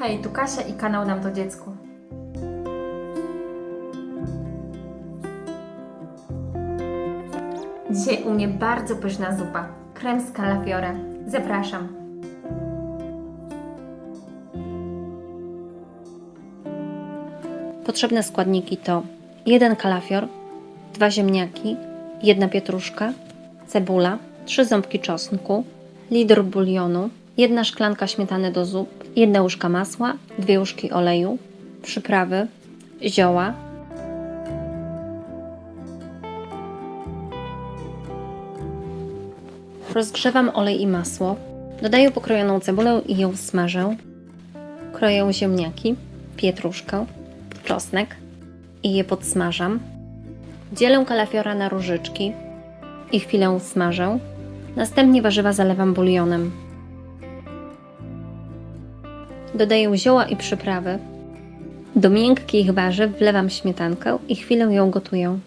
Hej, tu Kasia i kanał Nam to Dziecku. Dzisiaj u mnie bardzo pyszna zupa. Krem z kalafiora. Zapraszam. Potrzebne składniki to jeden kalafior, dwa ziemniaki, jedna pietruszka, cebula, trzy ząbki czosnku, litr bulionu, jedna szklanka śmietany do zup, jedna łyżka masła, dwie łyżki oleju, przyprawy, zioła, Rozgrzewam olej i masło. Dodaję pokrojoną cebulę i ją smażę. Kroję ziemniaki, pietruszkę, czosnek i je podsmażam. Dzielę kalafiora na różyczki i chwilę smażę. Następnie warzywa zalewam bulionem. Dodaję zioła i przyprawy. Do miękkich warzyw wlewam śmietankę i chwilę ją gotuję.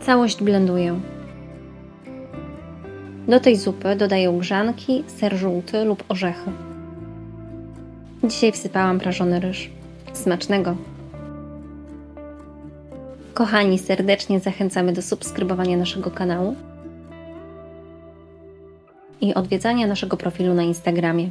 Całość blenduję. Do tej zupy dodaję grzanki, ser żółty lub orzechy. Dzisiaj wsypałam prażony ryż. Smacznego! Kochani, serdecznie zachęcamy do subskrybowania naszego kanału i odwiedzania naszego profilu na Instagramie.